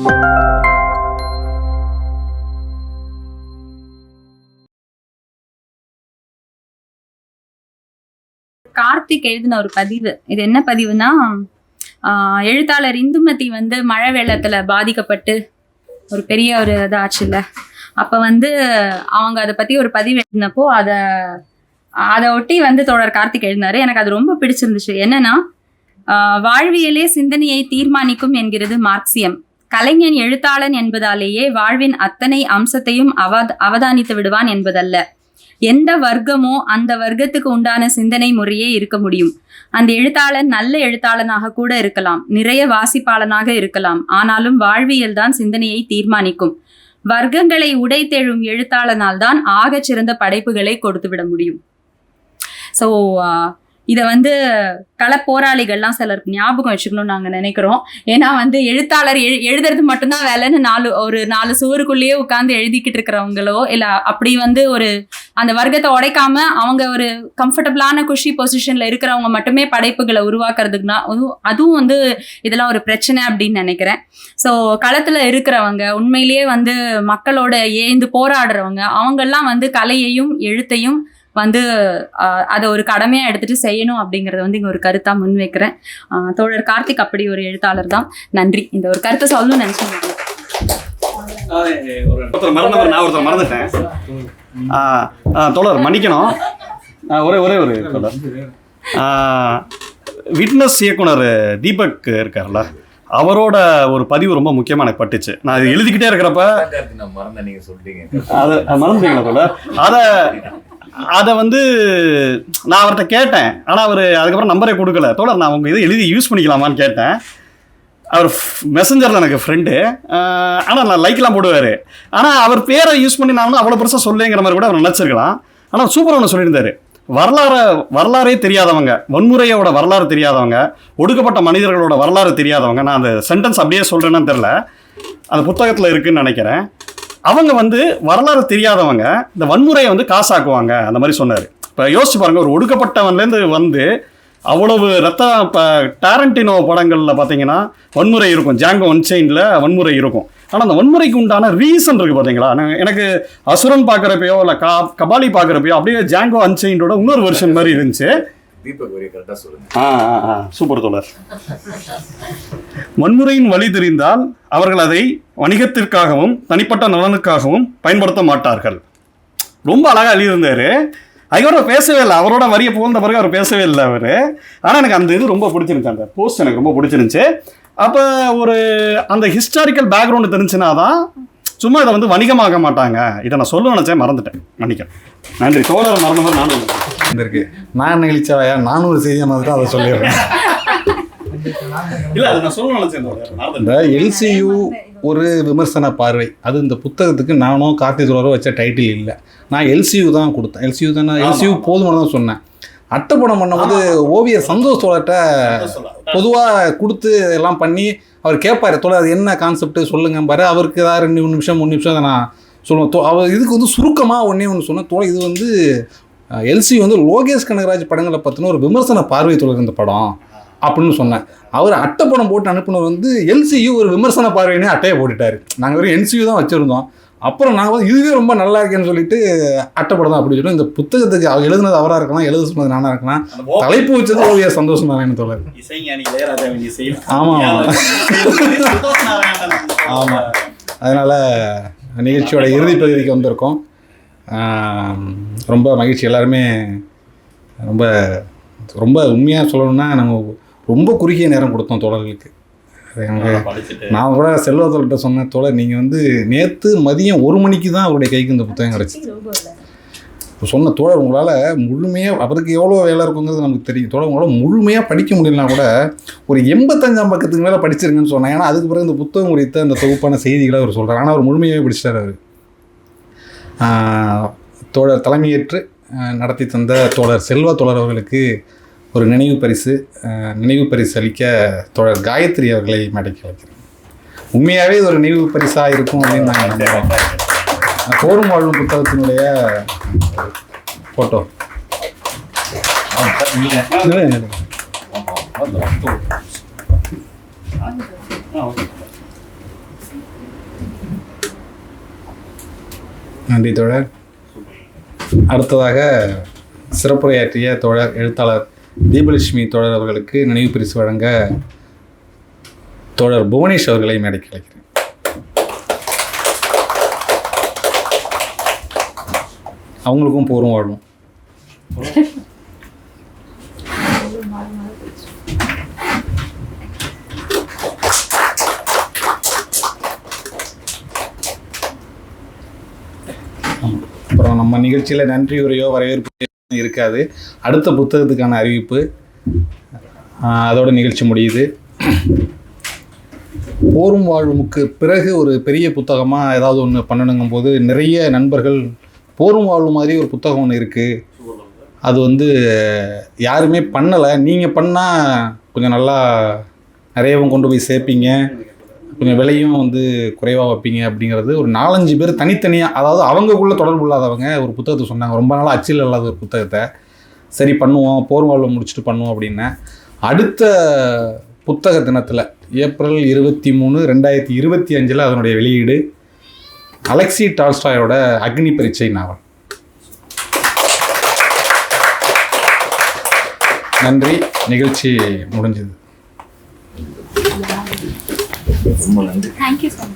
கார்த்திக் எழுதின ஒரு பதிவு. இது என்ன பதிவுனா ஆஹ் எழுத்தாளர் இந்துமதி வந்து மழை வெள்ளத்துல பாதிக்கப்பட்டு ஒரு பெரிய ஒரு இதாச்சுல்ல. அப்ப வந்து அவங்க அதை பத்தி ஒரு பதிவு எழுதினப்போ அதை அதை ஒட்டி வந்து தோழர் கார்த்திக் எழுதினாரு. எனக்கு அது ரொம்ப பிடிச்சிருந்துச்சு. என்னன்னா ஆஹ் வாழ்வியலே சிந்தனையை தீர்மானிக்கும் என்கிறது மார்க்சியம். கலைஞன் எழுத்தாளன் என்பதாலேயே வாழ்வின் அத்தனை அம்சத்தையும் அவ அவதானித்து விடுவான் என்பதல்ல. எந்த வர்க்கமோ அந்த வர்க்கத்துக்கு உண்டான சிந்தனை முறையே இருக்க முடியும். அந்த எழுத்தாளன் நல்ல எழுத்தாளனாக கூட இருக்கலாம். நிறைய வாசிப்பாளனாக இருக்கலாம். ஆனாலும் வாழ்வியல் தான் சிந்தனையை தீர்மானிக்கும். வர்க்கங்களை உடைத்தெழும் எழுத்தாளனால் தான் ஆகச் சிறந்த படைப்புகளை கொடுத்து விட முடியும். ஸோ இதை வந்து கள போராளிகள்லாம் சிலருக்கு ஞாபகம் வச்சுக்கணும்னு நாங்கள் நினைக்கிறோம். ஏன்னா வந்து எழுத்தாளர் எழு எழுதுறது மட்டும்தான் வேலைன்னு நாலு ஒரு நாலு சுவருக்குள்ளேயே உட்காந்து எழுதிக்கிட்டு இருக்கிறவங்களோ இல்லை அப்படி வந்து ஒரு அந்த வர்க்கத்தை உடைக்காம அவங்க ஒரு கம்ஃபர்டபுளான குஷி பொசிஷனில் இருக்கிறவங்க மட்டுமே படைப்புகளை உருவாக்குறதுக்குனா அதுவும் வந்து இதெல்லாம் ஒரு பிரச்சனை அப்படின்னு நினைக்கிறேன். ஸோ களத்தில் இருக்கிறவங்க உண்மையிலேயே வந்து மக்களோட ஏந்து போராடுறவங்க அவங்கெல்லாம் வந்து கலையையும் எழுத்தையும் வந்து அதை ஒரு கடமையா எடுத்துட்டு செய்யணும் அப்படிங்கறத வந்து இங்க ஒரு கருத்தா முன்வைக்கிறேன் தோழர் கார்த்திக் அப்படி ஒரு எழுத்தாளர் தான். நன்றி. இந்த ஒரு கருத்தை சொல்லணும்னு நினைச்சேன் ஒருத்தர் மறந்தவர் நான் ஒருத்தர் மறந்துட்டேன். ஆ, ஆ, தோழர் மன்னிக்கணும். ஒரே ஒரே ஒரு தோழர். விட்னஸ் இயக்குனர் தீபக் இருக்கார்ல அவரோட ஒரு பதிவு ரொம்ப முக்கியமா எனக்கு பட்டுச்சு. நான் இது எழுதிக்கிட்டே இருக்கிறப்ப நான் மறந்த நீங்க சொல்லிட்டீங்க அதை மறந்துட்டீங்களா தோழர்? அதை அதை வந்து நான் அவர்கிட்ட கேட்டேன். ஆனால் அவர் அதுக்கப்புறம் நம்பரே கொடுக்கல. தோழர் நான் உங்கள் இதை எழுதி யூஸ் பண்ணிக்கலாமான்னு கேட்டேன். அவர் மெசஞ்சரில் எனக்கு ஃப்ரெண்டு ஆனால் நான் லைக்லாம் போடுவார். ஆனால் அவர் பேரை யூஸ் பண்ணி நான் வந்து அவ்வளோ பெருசாக சொல்லுங்கிற மாதிரி கூட அவர் நினச்சிருக்கலாம். ஆனால் சூப்பராக ஒன்று சொல்லியிருந்தார். வரலாறு வரலாறே தெரியாதவங்க வன்முறையோட வரலாறு தெரியாதவங்க ஒடுக்கப்பட்ட மனிதர்களோட வரலாறு தெரியாதவங்க நான் அந்த சென்டென்ஸ் அப்படியே சொல்கிறேன்னு தெரில அந்த புத்தகத்தில் இருக்குதுன்னு நினைக்கிறேன். அவங்க வந்து வரலாறு தெரியாதவங்க இந்த வன்முறையை வந்து காசாக்குவாங்க அந்த மாதிரி சொன்னார். இப்போ யோசிச்சு பாருங்கள் ஒரு ஒடுக்கப்பட்டவன்லேருந்து வந்து அவ்வளவு ரத்த இப்போ டேரண்டினோ படங்களில் பார்த்தீங்கன்னா வன்முறை இருக்கும். ஜாங்கோ ஒன்செயினில் வன்முறை இருக்கும். ஆனால் அந்த வன்முறைக்கு உண்டான ரீசன் இருக்குது பார்த்தீங்களா எனக்கு அசுரன் பார்க்குறப்பையோ இல்லை கா கபாலி பார்க்குறப்பையோ அப்படியே ஜாங்கோ அன்செயினோட இன்னொரு வெர்ஷன் மாதிரி இருந்துச்சு. தீபக் சொல்லுங்க. சூப்பர் தோழர். வன்முறையின் வழி தெரிந்தால் அவர்கள் அதை வணிகத்திற்காகவும் தனிப்பட்ட நலனுக்காகவும் பயன்படுத்த மாட்டார்கள். ரொம்ப அழகாக எழுதியிருந்தாரு. அதுக்கப்புறம் பேசவே இல்லை. அவரோட வரியை புகழ்ந்த பிறகு அவர் பேசவே இல்லை அவர். ஆனால் எனக்கு அந்த இது ரொம்ப பிடிச்சிருந்துச்சு. அந்த போஸ்ட் எனக்கு ரொம்ப பிடிச்சிருந்துச்சு. அப்போ ஒரு அந்த ஹிஸ்டாரிக்கல் பேக்ரவுண்டு தெரிஞ்சுனா தான் சும்மா இதை வந்து வணிகமாக்க மாட்டாங்க. இதை நான் சொல்ல நினச்சேன் மறந்துட்டேன். மன்னிக்கிறேன் நன்றி. தோழர் மறந்தவர் நானும். இருக்கு நான் நெளிச்சவாயா நானும் ஒரு செய்தியை மாதிரி அதை சொல்லிடுறேன். தோழர் இந்த எல்சியு ஒரு விமர்சன பார்வை. அது இந்த புத்தகத்துக்கு நானும் கார்த்தி சுரரோ வச்ச டைட்டில் இல்லை. நான் எல்சியு தான் கொடுத்தேன். எல்சியு தான்? எல்சியு போதுமான தான் சொன்னேன். அட்டைப்படம் பண்ணும்போது ஓவியர் சந்தோஷ் தோழர்கிட்ட பொதுவாக கொடுத்து எல்லாம் பண்ணி அவர் கேட்பாரு தோழர் அது என்ன கான்செப்ட் சொல்லுங்க. பாரு அவருக்கு ஏதாவது ரெண்டு மூணு நிமிஷம் மூணு நிமிஷம் அதை நான் சொல்லுவேன். தோ- அவர் இதுக்கு வந்து சுருக்கமாக ஒன்றே ஒன்று சொன்னேன். தோழர் இது வந்து எல்சி வந்து லோகேஷ் கனகராஜ் படங்களை பற்றின ஒரு விமர்சன பார்வை தோழர் இந்த படம் அப்படின்னு சொன்னேன். அவர் அட்டைப்படம் போட்டு அனுப்புனவர் வந்து எல்சியு ஒரு விமர்சன பார்வையினே அட்டையை போட்டுட்டாரு. நாங்கள் வெறும் என்சியு தான் வச்சுருந்தோம். அப்புறம் நாங்கள் வந்து இதுவே ரொம்ப நல்லா இருக்கேன்னு சொல்லிட்டு அட்டைப்படம் தான் அப்படி சொல்லிட்டு இந்த புத்தகத்துக்கு அவர் எழுதுனது அவராக இருக்கலாம் எழுத சொன்னது நானாக இருக்கலாம். தலைப்பு வச்சது ஓவிய சந்தோஷம் தான் தோழர். இசைஞானி இளையராஜாவின் இசையில் ஆமா. ஆமாம் அதனால் நிகழ்ச்சியோட இறுதி பகுதிக்கு வந்திருக்கோம். ரொம்ப மகிழ்ச்சி. எல்லாருமே ரொம்ப ரொம்ப உண்மையாக சொல்லணும்னா நம்ம ரொம்ப குறுகிய நேரம் கொடுத்தோம் தோழர்களுக்கு. நான் கூட செல்வத்தோர்கிட்ட சொன்னேன் தோழர் நீங்கள் வந்து நேற்று மதியம் ஒரு மணிக்கு தான் அவருடைய கைக்கு இந்த புத்தகம் கிடச்சிது. இப்போ சொன்ன தோழர் உங்களால் முழுமையாக அவருக்கு எவ்வளோ வேலை இருக்குங்கிறது நமக்கு தெரியும். தோழர் உங்களால் முழுமையாக படிக்க முடியலனா கூட ஒரு எண்பத்தஞ்சாம் பக்கத்துக்கு மேலே படிச்சிருங்கன்னு சொன்னேன். ஏன்னா அதுக்கு பிறகு இந்த புத்தகம் குறித்த அந்த தொகுப்பான செய்திகளை அவர் சொல்கிறார் ஆனால் அவர் முழுமையாகவே படிச்சிட்டார் அவர். தோழர் தலைமையேற்று நடத்தி தந்த தோழர் செல்வா தோழர் அவர்களுக்கு ஒரு நினைவு பரிசு நினைவு பரிசு அளிக்க தோழர் காயத்ரி அவர்களை மேடைக்கு வைக்கிறேன் உண்மையாகவே இது ஒரு நினைவு பரிசாக இருக்கும் அப்படின்னு நான் நம்புகிறேன் போரும் வாழும் புத்தகத்தினுடைய ஃபோட்டோ நன்றி தோழர். அடுத்ததாக சிறப்புரையாற்றிய தோழர் எழுத்தாளர் தீபலட்சுமி தோழர் அவர்களுக்கு நினைவு பரிசு வழங்க தோழர் புவனேஷ் அவர்களை மேடைக்கு அழைக்கிறேன். அவங்களுக்கும் பூர்வம் வாழும் அப்புறம் நம்ம நிகழ்ச்சியில் நன்றி உரையோ வரவேற்பு இருக்காது. அடுத்த புத்தகத்துக்கான அறிவிப்பு அதோட நிகழ்ச்சி முடியுது. போரும் வாழ்வுக்கு பிறகு ஒரு பெரிய புத்தகமாக ஏதாவது ஒன்று பண்ணணுங்கும் போது நிறைய நண்பர்கள் போரும் வாழ்வு மாதிரி ஒரு புத்தகம் ஒன்று இருக்குது அது வந்து யாருமே பண்ணலை. நீங்கள் பண்ணால் கொஞ்சம் நல்லா நிறையவும் கொண்டு போய் சேர்ப்பீங்க. கொஞ்சம் விலையும் வந்து குறைவாக வைப்பீங்க அப்படிங்கிறது ஒரு நாலஞ்சு பேர் தனித்தனியாக அதாவது அவங்கக்குள்ள தொடர்பு இல்லாதவங்க ஒரு புத்தகத்தை சொன்னாங்க. ரொம்ப நாளாக அச்சில் இல்லாத ஒரு புத்தகத்தை. சரி பண்ணுவோம் போர்வாழ்வை முடிச்சுட்டு பண்ணுவோம் அப்படின்னேன் அடுத்த புத்தக தினத்தில் ஏப்ரல் இருபத்தி மூணு ரெண்டாயிரத்தி இருபத்தி அஞ்சில் அதனுடைய வெளியீடு அலெக்சி டால்ஸ்டாயோட அக்னி பரீட்சை நாவல். நன்றி. நிகழ்ச்சி முடிஞ்சது. ரொம்ப நன்றி தேங்க்யூ ஸோ மச்